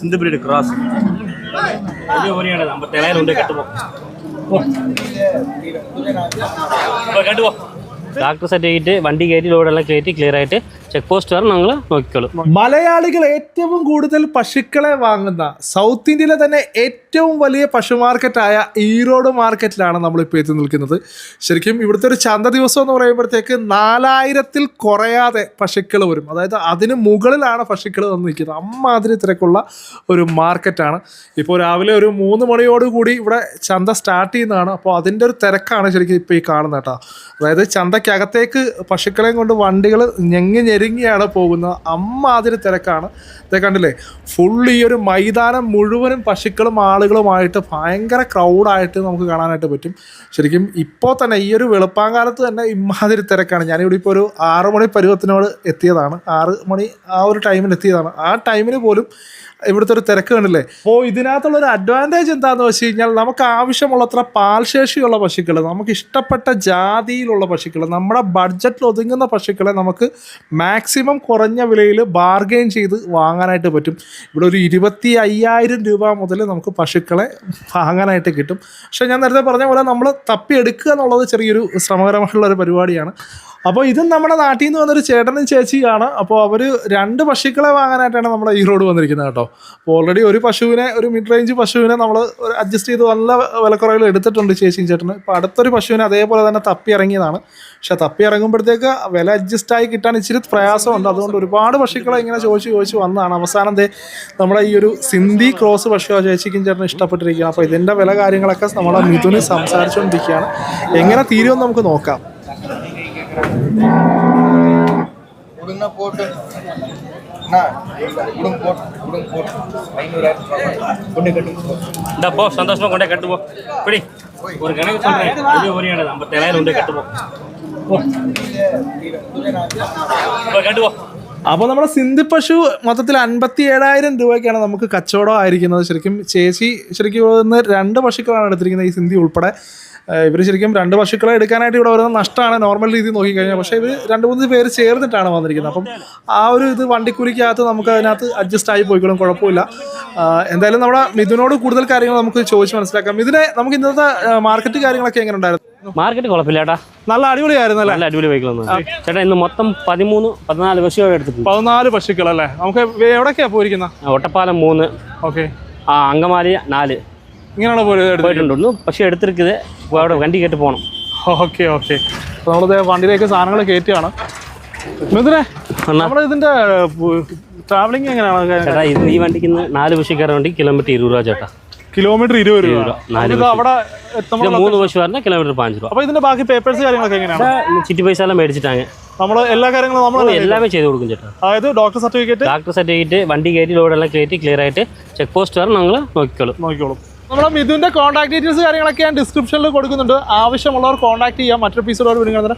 சிந்து breed cross இது ஒரே ஐம்பத்தேழாயிரம் ரெண்டு கட்டுவோம். கட்டுவோம். ഡാക്ടർ സർട്ടിഫിക്കറ്റ് വണ്ടി കയറ്റി ലോഡെല്ലാം കയറ്റി ക്ലിയർ ആയിട്ട് ചെക്ക് പോസ്റ്റ് വരെ ഞങ്ങൾ നോക്കിക്കോളും. മലയാളികൾ ഏറ്റവും കൂടുതൽ പശുക്കളെ വാങ്ങുന്ന സൗത്ത് ഇന്ത്യയിലെ തന്നെ ഏറ്റവും വലിയ പശു മാർക്കറ്റായ ഈറോഡ് മാർക്കറ്റിലാണ് നമ്മളിപ്പോൾ എത്തി നിൽക്കുന്നത്. ശരിക്കും ഇവിടുത്തെ ഒരു ചന്ത ദിവസം എന്ന് പറയുമ്പോഴത്തേക്ക് നാലായിരത്തിൽ കുറയാതെ പശുക്കൾ വരും. അതായത് അതിന് മുകളിലാണ് പശുക്കൾ വന്ന് നിൽക്കുന്നത്. അമ്മാതിരി തിരക്കുള്ള ഒരു മാർക്കറ്റാണ് ഇപ്പോൾ രാവിലെ ഒരു മൂന്ന് മണിയോടുകൂടി ഇവിടെ ചന്ത സ്റ്റാർട്ട് ചെയ്യുന്നതാണ്. അപ്പോൾ അതിന്റെ ഒരു തിരക്കാണ് ശരിക്കും ഇപ്പോൾ ഈ കാണുന്നത് കേട്ടോ. അതായത് ചന്തയ്ക്കകത്തേക്ക് പശുക്കളെയും കൊണ്ട് വണ്ടികൾ ഞെങ്ങി ഞെരുങ്ങിയാണ് പോകുന്നത് അമ്മാതിരി തിരക്കാണ്. ഇതൊക്കെ കണ്ടില്ലേ? ഫുൾ ഈ ഒരു മൈതാനം മുഴുവനും പശുക്കളും ആളുകളുമായിട്ട് ഭയങ്കര ക്രൗഡായിട്ട് നമുക്ക് കാണാനായിട്ട് പറ്റും. ശരിക്കും ഇപ്പോൾ തന്നെ ഈ ഒരു വെളുപ്പാങ്കാലത്ത് തന്നെ ഇമ്മാതിരി തിരക്കാണ്. ഞാനിവിടെ ഇപ്പോൾ ഒരു ആറ് മണി പരുവത്തിനോട് എത്തിയതാണ്. ആറ് മണി ആ ഒരു ടൈമിൽ എത്തിയതാണ്. ആ ടൈമിന് പോലും ഇവിടുത്തെ ഒരു തിരക്ക് കണ്ടില്ലേ? അപ്പോൾ ഇതിനകത്തുള്ള ഒരു അഡ്വാന്റേജ് എന്താണെന്ന് വെച്ച് കഴിഞ്ഞാൽ നമുക്ക് ആവശ്യമുള്ളത്ര പാൽശേഷിയുള്ള പശുക്കൾ നമുക്ക് ഇഷ്ടപ്പെട്ട ജാതിയിലുള്ള പശുക്കൾ നമ്മുടെ ബഡ്ജറ്റിൽ ഒതുങ്ങുന്ന പശുക്കളെ നമുക്ക് മാക്സിമം കുറഞ്ഞ വിലയിൽ ബാർഗെയിൻ ചെയ്ത് വാങ്ങാനായിട്ട് പറ്റും. ഇവിടെ ഒരു ഇരുപത്തി അയ്യായിരം രൂപ മുതൽ നമുക്ക് പശുക്കളെ വാങ്ങാനായിട്ട് കിട്ടും. പക്ഷേ ഞാൻ നേരത്തെ പറഞ്ഞ പോലെ നമ്മൾ തപ്പിയെടുക്കുക എന്നുള്ളത് ചെറിയൊരു ശ്രമകരമായിട്ടുള്ള ഒരു പരിപാടിയാണ്. അപ്പോൾ ഇതും നമ്മുടെ നാട്ടിൽ നിന്ന് വന്നൊരു ചേട്ടനും ചേച്ചിയാണ് അപ്പോൾ അവർ രണ്ട് പശുക്കളെ വാങ്ങാനായിട്ടാണ് നമ്മുടെ ഈ റോഡ് വന്നിരിക്കുന്നത് കേട്ടോ. അപ്പോൾ ഓൾറെഡി ഒരു പശുവിനെ ഒരു മിഡ് റേഞ്ച് പശുവിനെ നമ്മൾ അഡ്ജസ്റ്റ് ചെയ്ത് നല്ല വിലക്കുറവിൽ എടുത്തിട്ടുണ്ട് ചേച്ചിയും ചേട്ടന്. ഇപ്പോൾ അടുത്തൊരു പശുവിനെ അതേപോലെ തന്നെ തപ്പി ഇറങ്ങിയതാണ്. പക്ഷെ തപ്പി ഇറങ്ങുമ്പോഴത്തേക്ക് വില അഡ്ജസ്റ്റ് ആയി കിട്ടാൻ ഇച്ചിരി പ്രയാസമുണ്ട് അതുകൊണ്ട് ഒരുപാട് പശുക്കളെ ഇങ്ങനെ ചോദിച്ച് ചോദിച്ച് വന്നതാണ് അവസാനം ദേ നമ്മുടെ ഈ ഒരു സിന്ധി ക്രോസ് പശു ആ ചേച്ചിക്കും ചേട്ടനും ഇഷ്ടപ്പെട്ടിരിക്കുകയാണ് അപ്പോൾ ഇതിൻ്റെ വില കാര്യങ്ങളൊക്കെ നമ്മുടെ മിഥുന് സംസാരിച്ചുകൊണ്ടിരിക്കുകയാണ് എങ്ങനെ തീരുമെന്ന് നമുക്ക് നോക്കാം கொடுங்க போட்டு அண்ணா கொடுங்க போட்டு கொடுங்க போட்டு ஐநூறாயிரம் கொண்டு கட்டுங்க இந்த போ சந்தோஷமா கொண்டே கட்டுப்போ பிடி ஒரு கணக்கு சொல்றேன் വലിയ ഓരിയാണ് അമ്പത്തേഴായിരം ഉണ്ട് കെട്ടുപോ കെട്ടുപോ അപ്പോൾ നമ്മുടെ സിന്ധു പശു മൊത്തത്തിൽ അൻപത്തി ഏഴായിരം രൂപയ്ക്കാണ് നമുക്ക് കച്ചവടം ആയിരിക്കുന്നത്. ശരിക്കും ചേച്ചി ശരിക്കും പോകുന്ന രണ്ട് പശുക്കളാണ് എടുത്തിരിക്കുന്നത് ഈ സിന്ധി ഉൾപ്പെടെ. ഇവർ ശരിക്കും രണ്ട് പശുക്കളെ എടുക്കാനായിട്ട് ഇവിടെ വരുന്ന നഷ്ടമാണ് നോർമൽ രീതിയിൽ നോക്കിക്കഴിഞ്ഞാൽ പക്ഷേ ഇവർ രണ്ട് മൂന്ന് പേര് ചേർന്നിട്ടാണ് വന്നിരിക്കുന്നത്. അപ്പം ആ ഒരു ഇത് വണ്ടിക്കൂലിക്കകത്ത് നമുക്ക് അതിനകത്ത് അഡ്ജസ്റ്റ് ആയി പോയിക്കോളും കുഴപ്പമില്ല. എന്തായാലും നമ്മുടെ മിഥുനോട് കൂടുതൽ കാര്യങ്ങൾ നമുക്ക് ചോദിച്ച് മനസ്സിലാക്കാം. ഇതിനെ നമുക്ക് ഇന്നത്തെ മാർക്കറ്റ് കാര്യങ്ങളൊക്കെ എങ്ങനെ ഉണ്ടായിരുന്നു? മാർക്കറ്റ് കുഴപ്പമില്ല ചേട്ടാ നല്ല അടിപൊളിയായിരുന്നു അല്ലേ? നല്ല അടിപൊളി വെഹിക്കിളാണ് ചേട്ടാ ഇന്ന് മൊത്തം പതിമൂന്ന് പതിനാല് പശു എടുത്തിട്ടുണ്ട് പതിനാല് പശുക്കൾ അല്ലേ? നമുക്ക് എവിടെയൊക്കെയാ പോയിരിക്കുന്ന? ഒട്ടപ്പാലം മൂന്ന്. ഓക്കെ. ആ അങ്കമാലി നാല്. ഇങ്ങനെയാണ് പോയിട്ടുണ്ട്? ഒന്ന് പക്ഷെ എടുത്തിരിക്കുന്നത് അവിടെ വണ്ടി കേട്ട് പോകണം ഓക്കെ ഓക്കെ. നമ്മളിത് വണ്ടിയിലേക്ക് സാധനങ്ങൾ. നമ്മുടെ ഇതിന്റെ ട്രാവലിംഗ് എങ്ങനെയാണ്? ചേട്ടാ ഈ വണ്ടിക്ക് നാല് നാല് പശുക്കാരുടെ വണ്ടി കിലോമീറ്റർ ഇരുപത് രൂപ ചേട്ടാ. കിലോമീറ്റർ ഇരുപത് രൂപ. അവിടെ മൂന്ന് പശു പറഞ്ഞാൽ കിലോമീറ്റർ പാഞ്ച് രൂപ. അപ്പൊ ഇതിന്റെ ബാക്കി പേപ്പേഴ്സ് കാര്യങ്ങളൊക്കെ എങ്ങനെയാണ്? ചിറ്റി ചിട്ടി പൈസ എല്ലാം മേടിച്ചിട്ടാണ്. നമ്മൾ എല്ലാ കാര്യങ്ങളും നമ്മൾ എല്ലാമേ ചെയ്ത്. കൊടുക്കും ചേട്ടാ. അതായത് ഡോക്ടർ സർട്ടിഫിക്കറ്റ് ഡോക്ടർ സർട്ടിഫിക്കറ്റ് വണ്ടി കയറ്റി ലോഡെല്ലാം കയറ്റി ക്ലിയർ ആയിട്ട് ചെക്ക് പോസ്റ്റ് വരെ നമ്മൾ നോക്കിക്കോളും. നോക്കിക്കോളും. നമ്മുടെ മിഥുന്റെ കോൺടാക്ട് ഡീറ്റെയിൽസ് കാര്യങ്ങളൊക്കെ ഞാൻ ഡിസ്ക്രിപ്ഷനിൽ കൊടുക്കുന്നുണ്ട്. ആവശ്യമുള്ളവർ കോൺടാക്ട് ചെയ്യാം. മറ്റൊരു പീസിലോട് വിടുന്നത്